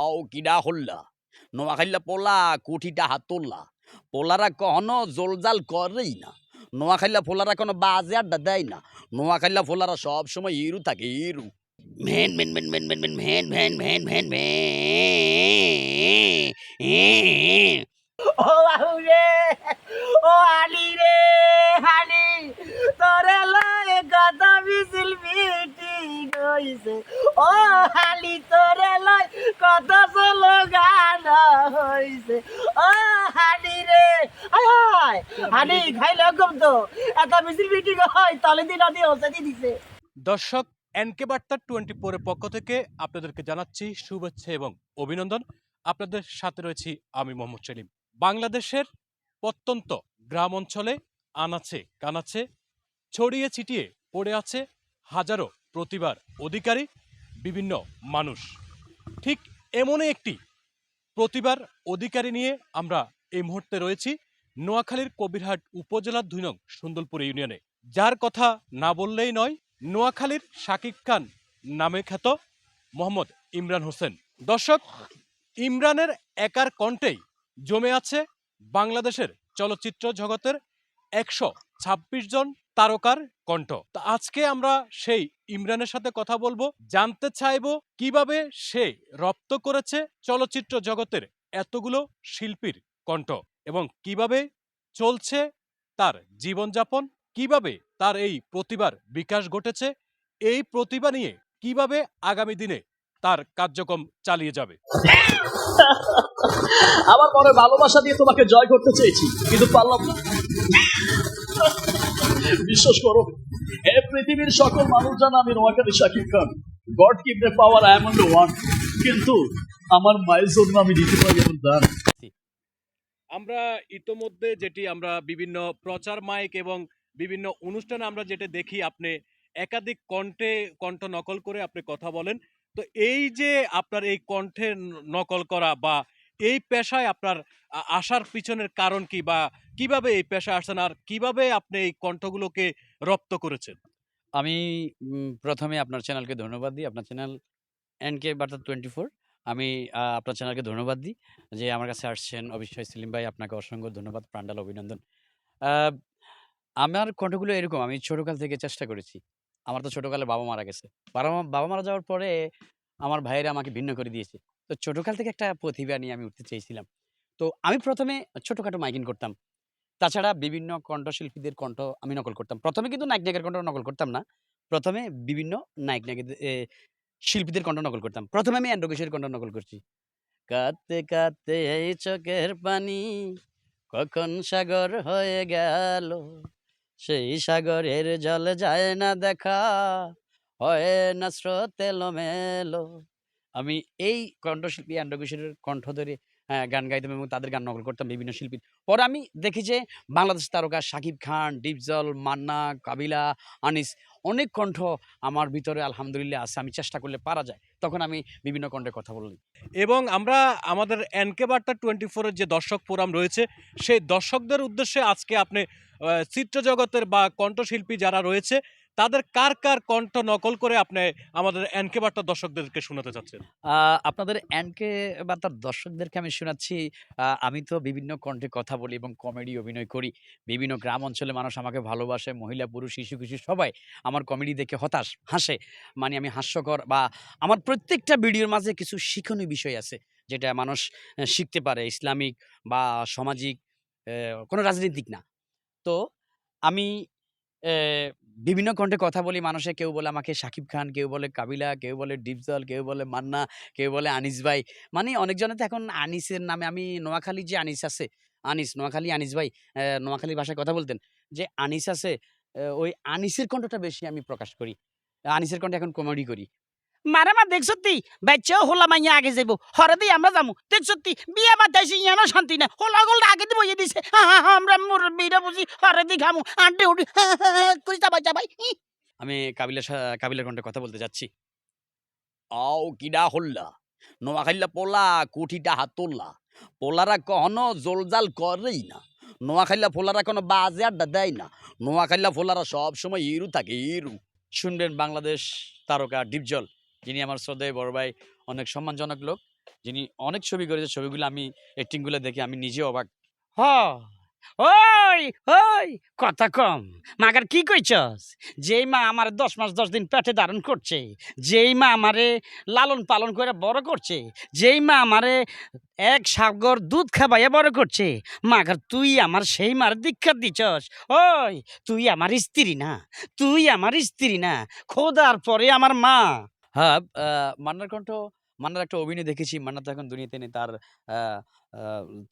আও কিডা হল্লা নোয়াখাইলা পোলা কুঠিটা হাত তোল্লা পোলারা কখনো জোলজাল করেই না নোয়াখাইলা ফোলারা কোনো বাজে আড্ডা দেয় না নোয়াখাইলা ফোলারা সব সময় ইরু থাকে ইরু মেন মেন মেন মেন মেন মেন ভেন ভেন ভেন ভেন ভেন ও বাবু রে ও আলি রে তোরে লয়ে কত মিছিল মিটিং হইছে ও আলি তোরে লয় কত স্লোগান হইছে ও হানি রে আয় দর্শক, এনকে বার্তা টোয়েন্টি ফোরের পক্ষ থেকে আপনাদেরকে জানাচ্ছি শুভেচ্ছা এবং অভিনন্দন। আপনাদের সাথে রয়েছি আমি মোহাম্মদ সেলিম। বাংলাদেশের প্রত্যন্ত গ্রাম অঞ্চলে আনাছে কানাছে ছড়িয়ে ছিটিয়ে পড়ে আছে হাজারো প্রতিভার অধিকারী, বিভিন্ন মানুষ। ঠিক এমনই একটি প্রতিভার অধিকারী নিয়ে আমরা এই মুহূর্তে রয়েছি। নোয়াখালীর কবিরহাট উপজেলার দুই নং সুন্দরপুর ইউনিয়নে। যার কথা না বললেই নয়, নোয়াখালীর শাকিব খান নামে খ্যাত মোহাম্মদ ইমরান হোসেন। দর্শক, ইমরানের একার কণ্ঠেই জমে আছে বাংলাদেশের চলচ্চিত্র জগতের একশো ছাব্বিশ জন তারকার কণ্ঠ। তা আজকে আমরা সেই ইমরানের সাথে কথা বলব, জানতে চাইব কীভাবে সে রপ্ত করেছে চলচ্চিত্র জগতের এতগুলো শিল্পীর কণ্ঠ। এবং কীভাবে চলছে তার জীবনযাপন, কীভাবে তার এই প্রতিভার বিকাশ ঘটেছে, এই প্রতিভা নিয়ে কীভাবে আগামী দিনে তার কার্যক্রম চালিয়ে যাবে। আমার মনে ভালোবাসা দিয়ে তোমাকে জয় করতে চেয়েছি, কিন্তু পারলাম না। বিশ্বাস করো, এ পৃথিবীর সকল মানুষ জানে আমি Noakhali Shakib Khan. God keep the power I am on one, কিন্তু আমার মায়ের জন্য আমি দিতে পারি এমন দান। আমরা ইতোমধ্যে যেটি আমরা বিভিন্ন প্রচার মাইক এবং বিভিন্ন অনুষ্ঠানে আমরা যেটা দেখি, আপনি একাধিক কণ্ঠে, কণ্ঠ নকল করে আপনি কথা বলেন। তো এই যে আপনার এই কণ্ঠে নকল করা বা এই পেশায় আপনার আসার পিছনের কারণ কি বা কীভাবে এই পেশায় আসছেন আর কীভাবে আপনি এই কণ্ঠগুলোকে রপ্ত করেছেন? আমি প্রথমে আপনার চ্যানেলকে ধন্যবাদ দিই। আপনার চ্যানেল এন কে বার্তা টোয়েন্টি ফোর আমি আপনার চ্যানেলকে ধন্যবাদ দিই যে আমার কাছে আসছেন। অবশ্যই সেলিম ভাই আপনাকে অসংখ্য ধন্যবাদ। প্রান্ডাল অভিনন্দন। আমার কণ্ঠগুলো এরকম আমি ছোটকাল থেকে চেষ্টা করেছি। আমার তো ছোটকালে বাবা মারা গেছে। বাবা বাবা মারা যাওয়ার পরে আমার ভাইয়েরা আমাকে ভিন্ন করে দিয়েছে। তো ছোটকাল থেকে একটা প্রতিভা নিয়ে আমি উঠতে চেয়েছিলাম। তো আমি প্রথমে ছোটখাটো মাইকিং করতাম। তাছাড়া বিভিন্ন কণ্ঠশিল্পীদের কণ্ঠ আমি নকল করতাম। প্রথমে কিন্তু নায়ক নায়কের কণ্ঠ নকল করতাম না। প্রথমে বিভিন্ন নায়ক নায়িকাদের এ, শিল্পীদের কণ্ঠ নকল করতাম। প্রথমে আমি অ্যান্ড্রোগেশের কণ্ঠ নকল করছি। কাঁদতে কাঁদতে এই চোখের পানি কখন সাগর হয়ে গেল? সেই সাগরের জল যায় না দেখা, হয় না স্রোতে লমেলো। আমি এই কণ্ঠশিল্পী অ্যান্ড্রোগেশের কণ্ঠ ধরে গান গাইতাম এবং তাদের গান নকল করতাম বিভিন্ন শিল্পীর পরে আমি দেখি যে বাংলাদেশ তারকা শাকিব খান, ডিপজল, মান্না, কাবিলা, আনিস অনেক কণ্ঠ আমার ভিতরে আলহামদুলিল্লাহ আছে, আমি চেষ্টা করলে পারা যায়। তখন আমি বিভিন্ন কণ্ঠে কথা বলি। এবং আমরা আমাদের এনকে বার্তা টোয়েন্টি ফোরের যে দর্শক ফোরাম রয়েছে, সেই দর্শকদের উদ্দেশ্যে আজকে আপনি চিত্রজগতের বা কণ্ঠশিল্পী যারা রয়েছে তাদের কার কার কণ্ঠ নকল করে আপনি আমাদের এনকে বার্তা দর্শকদেরকে শোনাতে চাচ্ছেন? আপনাদের এনকে বার্তার দর্শকদেরকে আমি শোনাচ্ছি। আমি তো বিভিন্ন কণ্ঠে কথা বলি এবং কমেডি অভিনয় করি। বিভিন্ন গ্রাম অঞ্চলে মানুষ আমাকে ভালোবাসে, মহিলা, পুরুষ, শিশু কিশু সবাই আমার কমেডি দেখে হতাশ, হাসে। মানে আমি হাস্যকর বা আমার প্রত্যেকটা ভিডিওর মাঝে কিছু শিক্ষণীয় বিষয় আছে, যেটা মানুষ শিখতে পারে, ইসলামিক বা সামাজিক কোনো রাজনৈতিক না। তো আমি বিভিন্ন কণ্ঠে কথা বলি, মানুষে কেউ বলে আমাকে শাকিব খান, কেউ বলে কাবিলা, কেউ বলে ডিপজল, কেউ বলে মান্না, কেউ বলে আনিস ভাই। মানে অনেকজনে তো এখন আনিসের নামে, আমি নোয়াখালী যে আনিস আছে, আনিস, নোয়াখালী আনিস ভাই নোয়াখালী ভাষায় কথা বলতেন, যে আনিস আছে ওই আনিসের কণ্ঠটা বেশি আমি প্রকাশ করি। আনিসের কণ্ঠে এখন কমেডি করি। মারে মা, দেখ সত্যি। বাচ্চাও হোলা মাইয়া আগে যাইব। হরে দিয়ে আমরা যাব দেখ সত্যি, বিয়ে দেশে ইয়ানো শান্তি না হোলা গোলটা আগে দিয়ে বইয়ে দিছে। আমরা মুরব্বীরা বুঝি, হরে দি খামু। আন্টি উঠি কুইতা বাচ্চা ভাই আমি কাবিলার সা- কাবিলার কণ্ঠে কথা বলতে যাচ্ছি। আও কিডা হল্লা। নোয়াখাইলা পোলা কুঠিটা হাত পোলারা কখনো জোলজাল করেই না। নোয়াখাইলা পোলারা কোনো বাজে আড্ডা দেয় না। নোয়াখাইলা সব সময় ইরু থাকে ইরু শুনবেন বাংলাদেশ তারকা ডিপজল। যিনি আমার শ্রদ্ধেয় বড় ভাই, অনেক সম্মানজনক লোক, যিনি অনেক ছবি করেছে, ছবিগুলো আমি অ্যাক্টিংগুলো দেখে আমি নিজে অবাক। হ, ওই ওই, কথা কম। মাগার কি কইছস? যেই মা আমার দশ মাস দশ দিন পেটে ধারণ করছে, যেই মা আমারে লালন পালন করে বড় করছে, যেই মা আমারে এক সাগর দুধ খাবাইয়া বড় করছে, মাগার তুই আমার সেই মার দীক্ষা দিছস। ওই, তুই আমার স্ত্রী না, তুই আমার স্ত্রী না, খোদার পরে আমার মা। হ্যাঁ মান্নার কণ্ঠ, মান্নার একটা অভিনয় দেখেছি। মান্না তো এখন দুনিয়াতে নেই, তার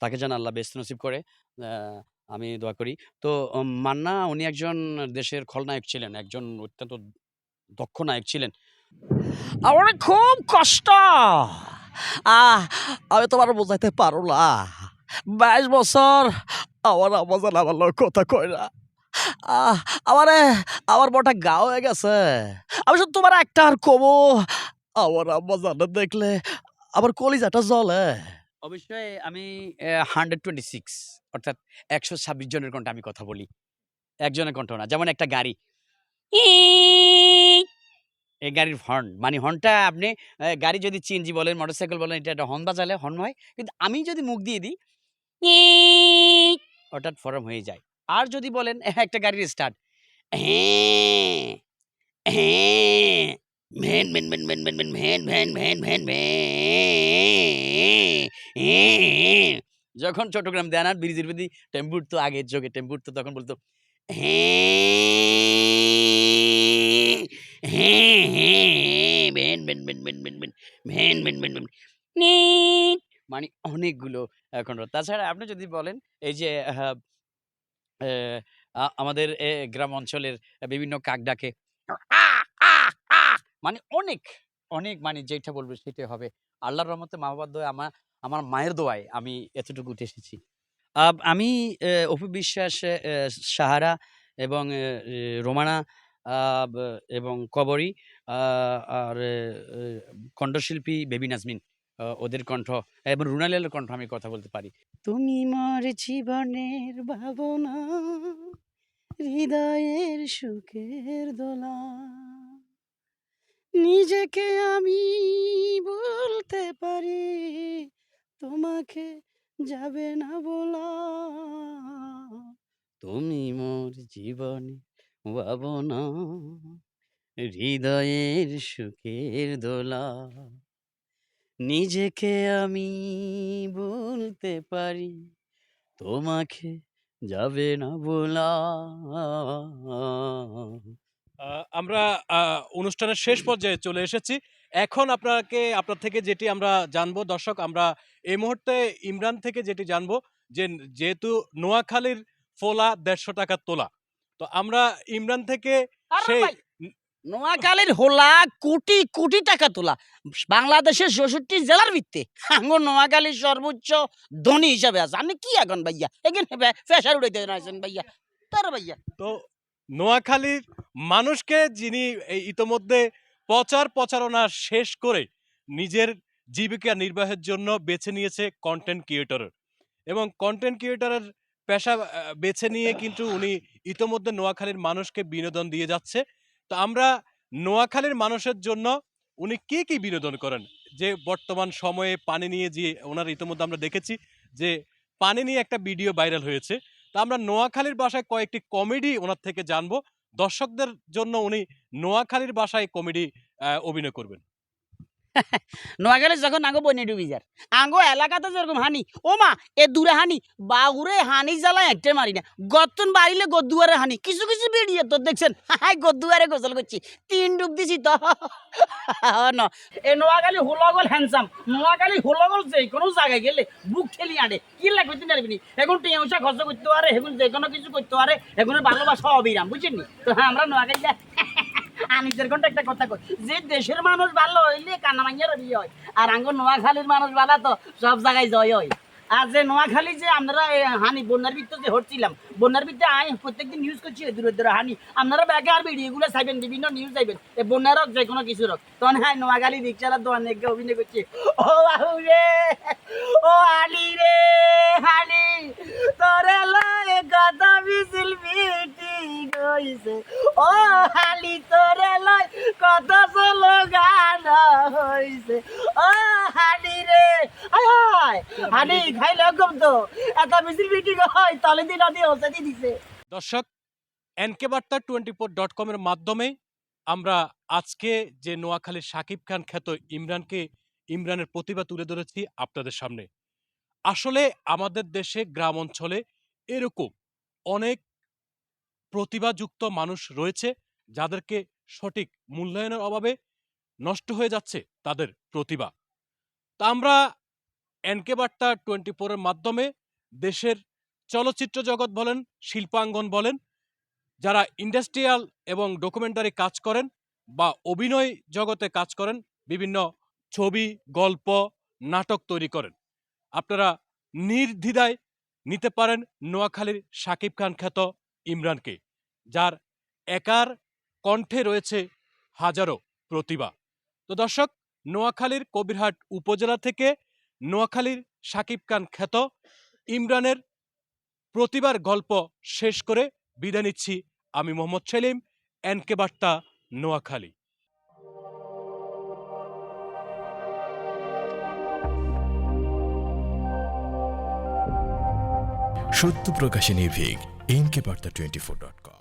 তাকে যেন আল্লাহ বেস্ত নসিব করে। আমি দোয়া করি। তো মান্না উনি একজন দেশের খলনায়ক ছিলেন, একজন অত্যন্ত দক্ষ নায়ক ছিলেন। আমার খুব কষ্ট! আহ, আমি তোমার বোঝাইতে পারো না বাইশ বছর আমার আমার কথা কয় না। আমারে আমার বটা গা হয়ে গেছে। আমি শুধু তোমার একটা আর কবো আমার আম্মাজান দেখলে আমার কলিজাটা জ্বলে। অবশ্যই আমি হান্ড্রেড টোয়েন্টি সিক্স অর্থাৎ একশো ছাব্বিশ জনের কণ্ঠে আমি কথা বলি। একজনের কণ্ঠ না যেমন একটা গাড়ি। এই গাড়ির হর্ন মানে হর্নটা আপনি গাড়ি যদি চিনজি বলেন মোটরসাইকেল বলেন এটা একটা হর্ন বাজালে হর্ন হয়। কিন্তু আমি যদি মুখ দিয়ে দিই অর্থাৎ ফরম হয়ে যায়। আর যদি বলেন একটা গাড়ির স্টার্ট যখন চট্টগ্রাম দেনার ব্রিজের প্রতি টেম্পুর তো আগের যোগে টেম্পুর তো তখন বলতো। মানে অনেকগুলো এখন তাছাড়া আপনি যদি বলেন এই যে আমাদের গ্রাম অঞ্চলের বিভিন্ন কাক ডাকে মানে অনেক অনেক মানে যেটা বলব সেটাই হবে। আল্লাহর রহমতে মা বাবার দোয়া আমার আমার মায়ের দোয়ায় আমি এতটুকু উঠে এসেছি। আমি অপু বিশ্বাস সাহারা এবং রোমানা এবং কবরী আর কণ্ঠশিল্পী বেবি নাজমিন। ওদের কণ্ঠ, এবং রুনালের কণ্ঠ আমি কথা বলতে পারি। তুমি মোর জীবনের ভাবনা, হৃদয়ের সুখের দোলা। নিজেকে আমি বলতে পারি, তোমাকে যাবে না বলা। তুমি মোর জীবনে ভাবনা, হৃদয়ের সুখের দোলা। নিজেকে আমি বলতে পারি তোমাকে যাবে না বলা। আহ, আমরা আহ, অনুষ্ঠানের শেষ পর্যায়ে চলে এসেছি। এখন আপনাকে আপনার থেকে যেটি আমরা জানব দর্শক আমরা এই মুহূর্তে ইমরান থেকে যেটি জানব যে যেহেতু নোয়াখালীর ফোলা দেড়শো টাকা তোলা তো আমরা ইমরান থেকে সেই নোয়াখালীর হোলা কোটি কোটি টাকা তোলা। বাংলাদেশের ষষট্টি জেলার ভিত্তে আঙ্গ নোয়াখালীর সর্বোচ্চ ধনী হিসাবে আছে। আপনি কি এখন ভাইয়া? এখানে ফেসার উড়াইতে আছেন ভাইয়া। তার ভাইয়া। তো নোয়াখালীর মানুষকে যিনি ইতোমধ্যে প্রচার প্রচারণা শেষ করে নিজের জীবিকা নির্বাহের জন্য বেছে নিয়েছে কন্টেন্ট ক্রিয়েটরের এবং কন্টেন্ট ক্রিয়েটরের পেশা বেছে নিয়ে কিন্তু উনি ইতোমধ্যে নোয়াখালীর মানুষকে বিনোদন দিয়ে যাচ্ছে। তো আমরা নোয়াখালীর মানুষের জন্য উনি কি কি বিনোদন করেন? যে বর্তমান সময়ে পানি নিয়ে যে ওনার ইতিমধ্যে আমরা দেখেছি যে পানি নিয়ে একটা ভিডিও ভাইরাল হয়েছে। তা আমরা নোয়াখালীর বাসায় কয়েকটি কমেডি ওনার থেকে জানব। দর্শকদের জন্য উনি নোয়াখালীর বাসায় কমেডি অভিনয় করবেন। নোয়াখালী যখন আঙ্গো বনে ডুবি যার, আঙ্গো এলাকাতে যেরকম হানি, ও মা, এ দূরে হানি বাউরে হানি জ্বালায় একটা মারি না গত্তন বাড়িলে গদুয়ারে হানি, কিছু কিছু বেরিয়ে তো দেখছেন হাই গদুয়ারে গোসল করছি, তিন ডুব দিছি তো ন, এ নোয়াখালী হোলগল হ্যান্ডসাম নোয়াখালী হোলগল যে কোনো জায়গায় গেলে বুক ঠেলি আনে, কি লাগবে তুই জানবি এখন টিয়া খরচ করতে পারে এখন যে কোনো কিছু করতে পারে এখন ভালোবাসা অবিরাম, বুঝছেন তো হ্যাঁ আমরা নোয়াখালী আনিসের ঘণ্টা একটা কথা কই, যে দেশের মানুষ ভালো হইলে কানামাইয়ার বিয়ে হয়, আর আঙ্গ নোয়াখালীর মানুষ ভালো তো সব জায়গায় জয় হয়। আর যে নোয়াখালী যে আমরা হানি, বন্যার ভিতরে যে হচ্ছিলাম, বন্যার ভিতরে আই প্রত্যেকদিন নিউজ করছি দূরে দূরে, হানি। আপনারা ব্যাগে আর ভিডিওগুলো চাইবেন, বিভিন্ন নিউজ চাইবেন। এ, বন্যার হোক, যে কোনো কিছু হোক। তখন হ্যাঁ নোয়াখালী রিক্সার দেখে অভিনয় করছি। ও বাবু রে, ও আলি রে আলি তোরে লয় গদা বিজিল বিটি গইছে। ও হালি, তোরে লয় কত চলো গান হইছে। ও হালি দর্শক এনকে বার্তা টোয়েন্টি ফোর ডট কমের মাধ্যমে আমরা আজকে যে নোয়াখালীর সাকিব খান খ্যাত ইমরানকে, ইমরানের প্রতিভা তুলে ধরেছি আপনাদের সামনে। আসলে আমাদের দেশে গ্রাম অঞ্চলে এরকম অনেক প্রতিভাযুক্ত মানুষ রয়েছে, যাদেরকে সঠিক মূল্যায়নের অভাবে নষ্ট হয়ে যাচ্ছে তাদের প্রতিভা। তা আমরা এনকে বার্তা টোয়েন্টি ফোরের মাধ্যমে দেশের চলচ্চিত্র জগৎ বলেন, শিল্পাঙ্গন বলেন, যারা ইন্ডাস্ট্রিয়াল এবং ডকুমেন্টারি কাজ করেন বা অভিনয় জগতে কাজ করেন, বিভিন্ন ছবি, গল্প, নাটক তৈরি করেন। আপনারা নির্দ্বিধায় নিতে পারেন নোয়াখালীর সাকিব খান খ্যাত ইমরানকে, যার একার কণ্ঠে রয়েছে হাজারো প্রতিভা। তো দর্শক, নোয়াখালীর কবিরহাট উপজেলা থেকে নোয়াখালীর সাকিব খান খ্যাত ইমরানের প্রতিবার গল্প শেষ করে বিদায় নিচ্ছি আমি মোহাম্মদ সেলিম, এনকে বার্তা, নোয়াখালী। সত্য প্রকাশে নির্ভীক NK Barta twenty four dot com